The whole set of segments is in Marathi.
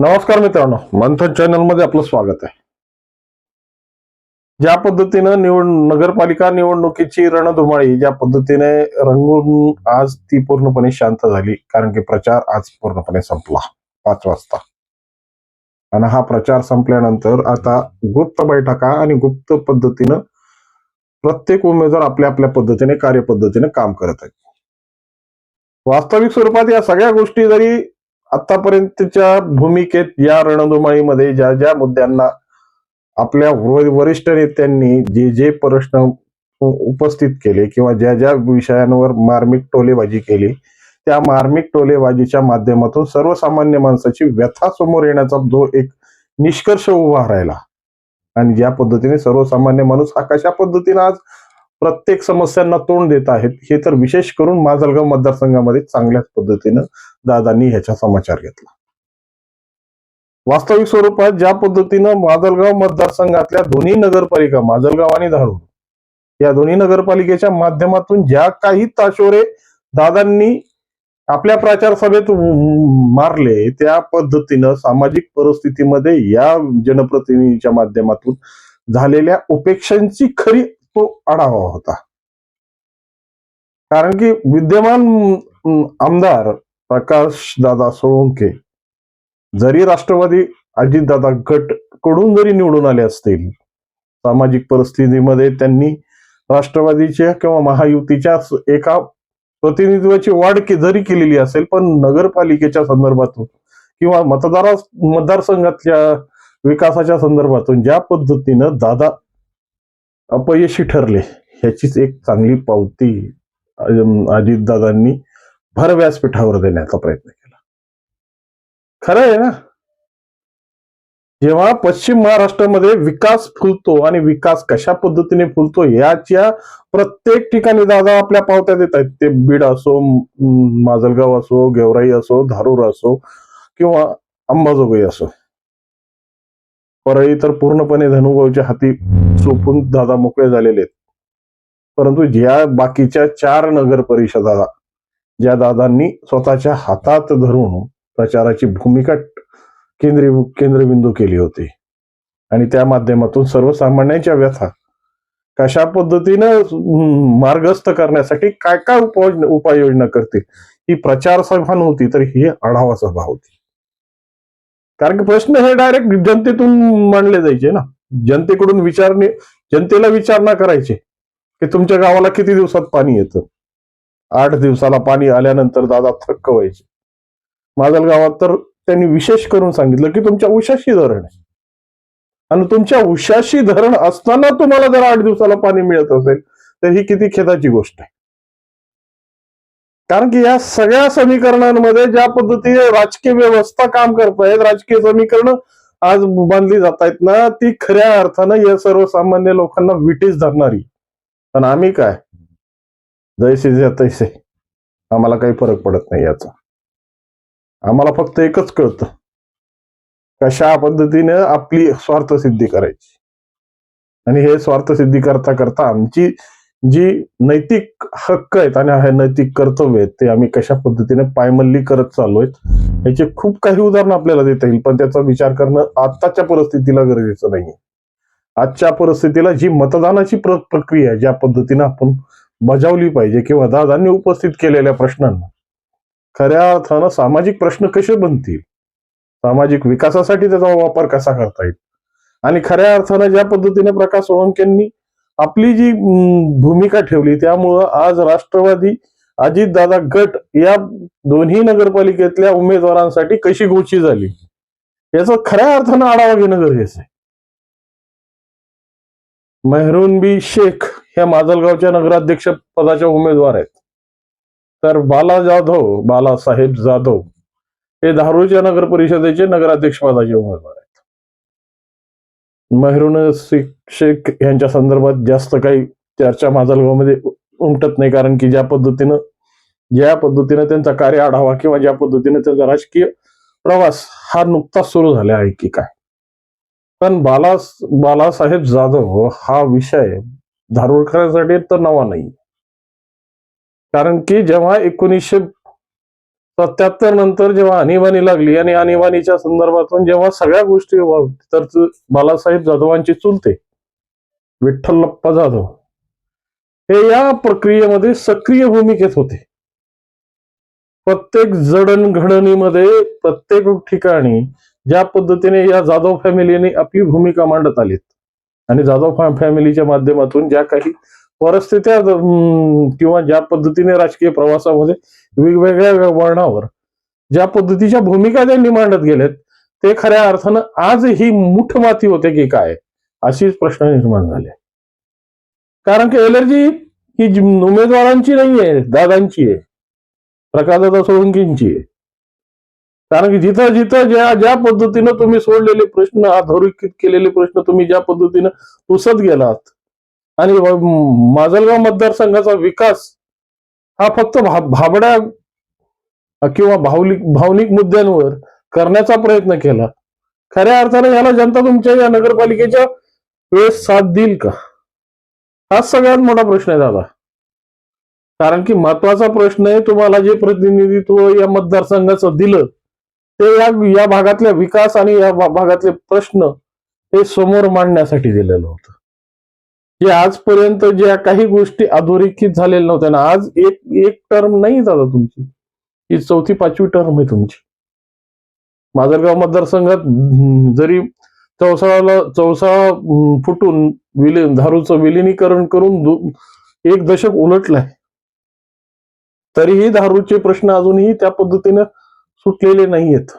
नमस्कार मित्रांनो मंथन चॅनलमध्ये आपलं स्वागत आहे. ज्या पद्धतीनं निवड नगरपालिका निवडणुकीची रणधुमाळी ज्या पद्धतीने रंगून आज ती पूर्णपणे शांत झाली कारण की प्रचार आज पूर्णपणे संपला पाच वाजता. आणि हा प्रचार संपल्यानंतर आता गुप्त बैठका आणि गुप्त पद्धतीनं प्रत्येक उमेदवार आपल्या आपल्या पद्धतीने कार्यपद्धतीने काम करत आहेत. वास्तविक स्वरूपात या सगळ्या गोष्टी जरी आतापर्यंतच्या भूमिकेत या रणधुमाळीमध्ये ज्या ज्या मुद्द्यांना आपल्या वरिष्ठ नेत्यांनी जे जे प्रश्न उपस्थित केले किंवा ज्या ज्या विषयांवर मार्मिक टोलेबाजी केली त्या मार्मिक टोलेबाजीच्या माध्यमातून सर्वसामान्य माणसाची व्यथा समोर येण्याचा जो एक निष्कर्ष उभा राहिला. आणि ज्या पद्धतीने सर्वसामान्य माणूस हा कशा पद्धतीने आज प्रत्येक समस्यांना तोंड देत आहेत. हे तर विशेष करून माजलगाव मतदारसंघामध्ये चांगल्याच पद्धतीनं दादांनी ह्याचा समाचार घेतला. वास्तविक स्वरूपात ज्या पद्धतीनं माजलगाव मतदारसंघातल्या दोन्ही नगरपालिका माजलगाव आणि धारूर या दोन्ही नगरपालिकेच्या माध्यमातून ज्या काही ताशोरे दादांनी आपल्या प्रचार सभेत मारले त्या पद्धतीनं सामाजिक परिस्थितीमध्ये या जनप्रतिनिधीच्या माध्यमातून झालेल्या उपेक्षांची खरी तो आढावा होता. कारण की विद्यमान आमदार प्रकाश दादा सोळंके जरी राष्ट्रवादी अजितदादा गटकडून जरी निवडून आले असतील सामाजिक परिस्थितीमध्ये त्यांनी राष्ट्रवादीच्या किंवा महायुतीच्या एका प्रतिनिधित्वाची वाढ के- जरी केलेली असेल पण नगरपालिकेच्या संदर्भातून किंवा मतदारा मतदारसंघातल्या विकासाच्या संदर्भातून ज्या पद्धतीनं दादा अपयशी ठरले. ह्याचीच एक चांगली पावती अजितदादांनी भर व्यासपीठावर देण्याचा प्रयत्न केला. खरं आहे ना? जेव्हा पश्चिम महाराष्ट्रामध्ये विकास फुलतो आणि विकास कशा पद्धतीने फुलतो याच्या प्रत्येक ठिकाणी दादा आपल्या पावत्या देत आहेत. ते बीड असो माजलगाव असो गेवराई असो धारूर असो किंवा अंबाजोगाई असो. परळी तर पूर्णपणे धनुभाऊच्या हाती सोपून दादा मोकळे झालेले आहेत. परंतु ज्या बाकीच्या चार नगर परिषदा ज्या दादांनी स्वतःच्या हातात धरून प्रचाराची भूमिका केंद्रीय केंद्रबिंदू केली होती. आणि त्या माध्यमातून सर्वसामान्यांच्या व्यथा कशा पद्धतीनं मार्गस्थ करण्यासाठी काय काय उपाय उपाययोजना करतील? ही प्रचार सभा नव्हती तर ही आढावा सभा होती. कारण की प्रश्न हे डायरेक्ट जनतेतून मांडले जायचे ना. जनतेकडून विचारणे जनतेला विचारणा करायचे की तुमच्या गावाला किती दिवसात पाणी येतं? आठ दिवसाला पाणी आल्यानंतर दादा थक्क व्हायचे. माझ्या गावात तर त्यांनी विशेष करून सांगितलं की तुमच्या उशाशी धरण आहे. आणि तुमच्या उशाशी धरण असताना तुम्हाला जर आठ दिवसाला पाणी मिळत असेल तर ही किती खेदाची गोष्ट आहे. कारण की या सगळ्या समीकरणांमध्ये ज्या पद्धतीने राजकीय व्यवस्था काम करतायत राजकीय समीकरण आज बांधली जात आहेत ना ती खऱ्या अर्थानं या सर्वसामान्य लोकांना विटीस धरणारी. पण आम्ही काय? जैसे जे तैसे. आम्हाला काही फरक पडत नाही याचा. आम्हाला फक्त एकच कळतं. कशा पद्धतीने आपली स्वार्थ सिद्धी करायची. आणि हे स्वार्थ सिद्धी करता करता आमची जी नैतिक हक्क आहेत आणि हे नैतिक कर्तव्य आहेत ते आम्ही कशा पद्धतीने पायमल्ली करत चाललोय याचे खूप काही उदाहरणं आपल्याला देता येईल पण त्याचा विचार करणं आत्ताच्या परिस्थितीला गरजेचं नाही आजच्या परिस्थितीला जी मतदानाची प्र प्रक्रिया ज्या पद्धतीनं आपण बजावली पाहिजे किंवा दादांनी उपस्थित केलेल्या प्रश्नांना खऱ्या अर्थानं सामाजिक प्रश्न कसे बनतील? सामाजिक विकासासाठी त्याचा वापर कसा करता येईल? आणि खऱ्या अर्थानं ज्या पद्धतीने प्रकाश सोळंकेंनी आपली जी भूमिका ठेवली त्यामुळं आज राष्ट्रवादी अजितदादा गट या दोन्ही नगरपालिकेतल्या उमेदवारांसाठी कशी गोची झाली? याचा खऱ्या अर्थानं आढावा घेणं गरजेचं आहे. मेहरून बी शेख ह्या माजलगावच्या नगराध्यक्ष पदाच्या उमेदवार आहेत. तर बाला जाधव बालासाहेब जाधव हे धारूरच्या नगर परिषदेचे नगराध्यक्ष पदाचे उमेदवार आहेत. मेहरून शेख शेख यांच्या संदर्भात जास्त काही चर्चा माजलगावमध्ये उमटत नाही. कारण की ज्या पद्धतीनं ज्या पद्धतीनं त्यांचा कार्य आढावा किंवा ज्या पद्धतीने त्यांचा राजकीय प्रवास हा नुकताच सुरू झाला आहे की काय? पण बाला बालासाहेब जाधव हा विषय धारूरकरांसाठी तर नवा नाही. कारण की जेव्हा एकोणीसशे सत्याहत्तर नंतर जेव्हा आणीबाणी लागली आणि आणीबाणीच्या संदर्भातून जेव्हा सगळ्या गोष्टी तर बालासाहेब जाधवांची चुलते विठ्ठलप्पा जाधव हे या प्रक्रियेमध्ये सक्रिय भूमिकेत होते. प्रत्येक जडणघडणीमध्ये प्रत्येक ठिकाणी ज्या पद्धतीने या जाधव फॅमिलीने आपली भूमिका मांडत आलीत आणि जाधव फॅमिलीच्या माध्यमातून ज्या काही परिस्थित्या किंवा ज्या पद्धतीने राजकीय प्रवासामध्ये वेगवेगळ्या वळणावर ज्या पद्धतीच्या भूमिका त्यांनी मांडत गेलेत ते खऱ्या अर्थानं आज ही मुठ माती होते की काय अशीच प्रश्न निर्माण झाले. कारण की एलर्जी ही उमेदवारांची नाहीये दादांची आहे प्रकाशदादा सोळंकींची आहे. कारण की जिथं जिथं ज्या ज्या पद्धतीनं तुम्ही सोडलेले प्रश्न अधोरेखित केलेले प्रश्न तुम्ही ज्या पद्धतीनं पुसत गेलात आणि माजलगाव मतदारसंघाचा विकास हा फक्त भा- भाबड्या किंवा भावनिक भावनिक मुद्द्यांवर करण्याचा प्रयत्न केला. खऱ्या अर्थाने याला जनता तुमच्या या नगरपालिकेच्या वेळेस साथ देईल का? हाच सगळ्यात मोठा प्रश्न आहे दादा. कारण की महत्त्वाचा प्रश्न आहे तुम्हाला जे प्रतिनिधित्व या मतदारसंघाचं दिलं ते या या भागातल्या विकास आणि या भागातले प्रश्न हे समोर मांडण्यासाठी दिलेलं होतं. जे आजपर्यंत ज्या काही गोष्टी अधोरेखित झालेल्या नव्हत्या ना आज एक एक टर्म नाही दादा तुमची. ही चौथी पाचवी टर्म आहे तुमची. माजलगाव मतदारसंघात जरी चौसाळाला चौसाळा फुटून विलीन दारूचं विलिनीकरण करून एक दशक उलटलाय. तरीही दारूचे प्रश्न अजूनही त्या पद्धतीनं सुटलेले नाहीयेत.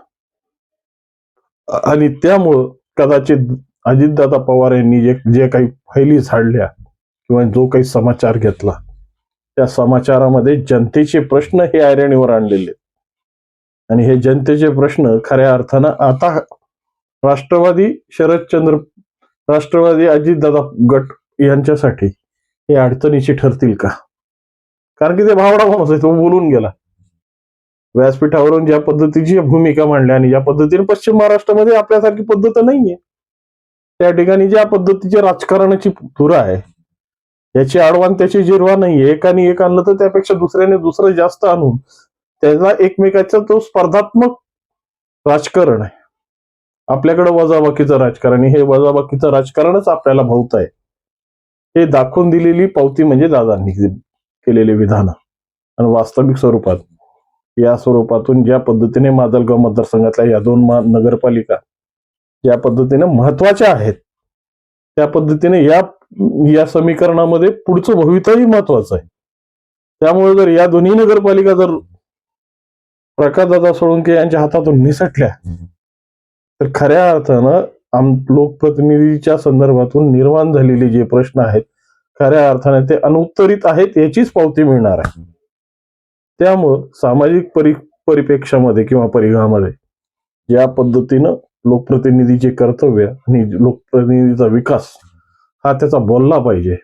आणि त्यामुळं कदाचित अजितदादा पवार यांनी जे जे काही फैली झाडल्या किंवा जो काही समाचार घेतला त्या समाचारामध्ये जनतेचे प्रश्न हे ऐरणीवर आणलेले. आणि हे जनतेचे प्रश्न खऱ्या अर्थानं आता राष्ट्रवादी शरदचंद्र राष्ट्रवादी अजितदादा गट यांच्यासाठी हे अडचणीचे ठरतील का? कारण की ते भावडा माणूस आहे तो बोलून गेला. व्यासपीठावरून ज्या पद्धतीची भूमिका मांडल्या आणि ज्या पद्धतीने पश्चिम महाराष्ट्रामध्ये आपल्यासारखी पद्धत नाहीये. त्या ठिकाणी ज्या पद्धतीची राजकारणाची धुरा आहे याची आडवान त्याची जिरवा नाहीये. एकाने एक आणलं तर त्यापेक्षा दुसऱ्याने दुसरं जास्त आणून त्याला एकमेकाचा तो स्पर्धात्मक राजकारण आहे. आपल्याकडे वजाबाकीचं राजकारण हे वजाबाकीचं राजकारणच आपल्याला भावत आहे. हे दाखवून दिलेली पावती म्हणजे दादांनी केलेले विधान. आणि वास्तविक स्वरूपात या स्वरूपातून ज्या पद्धतीने माजलगाव मतदारसंघातल्या या दोन नगरपालिका या पद्धतीने महत्त्वाच्या आहेत. त्या पद्धतीने या या समीकरणामध्ये पुढचं भवितही महत्वाचं आहे. त्यामुळे जर या दोन्ही नगरपालिका जर प्रकाशदादा सोळंके यांच्या हातातून निसटल्या तर खऱ्या अर्थानं आम लोकप्रतिनिधीच्या संदर्भातून निर्माण झालेले जे प्रश्न आहेत खऱ्या अर्थाने ते अनुत्तरित आहेत याचीच पावती मिळणार आहे. त्यामुळं सामाजिक परि परिप्रेक्षामध्ये किंवा परिघामध्ये या पद्धतीनं लोकप्रतिनिधीचे कर्तव्य आणि लोकप्रतिनिधीचा विकास हा त्याचा बोलला पाहिजे.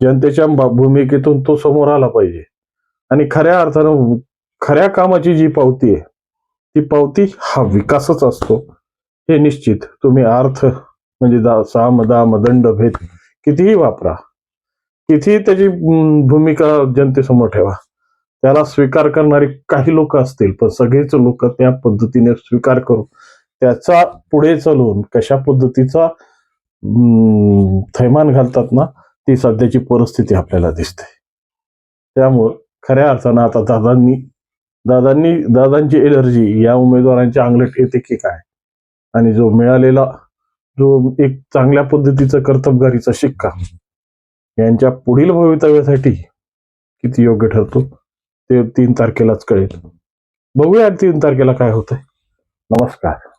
जनतेच्या भूमिकेतून तो समोर आला पाहिजे. आणि खऱ्या अर्थानं खऱ्या कामाची जी पावती आहे ती पावती हा विकासच असतो. हे निश्चित. तुम्ही अर्थ म्हणजे दा साम दाम दंड भेद कितीही वापरा. कितीही त्याची भूमिका जनतेसमोर ठेवा. त्याला स्वीकार करणारी काही लोक असतील पण सगळेच लोक त्या पद्धतीने स्वीकार करून त्याचा पुढे चालून कशा पद्धतीचा थैमान घालतात ना ती सध्याची परिस्थिती आपल्याला दिसते. त्यामुळं खऱ्या अर्थानं आता दादांनी दादांनी दादांची एनर्जी या उमेदवारांच्या अंगलट येते की काय? आणि जो मिळालेला जो एक चांगल्या पद्धतीचा कर्तबगारीचा शिक्का यांच्या पुढील भवितव्यासाठी किती योग्य ठरतो ते तीन तारखेलाच कळेल. बघूया तीन तारखेला काय होतंय. नमस्कार.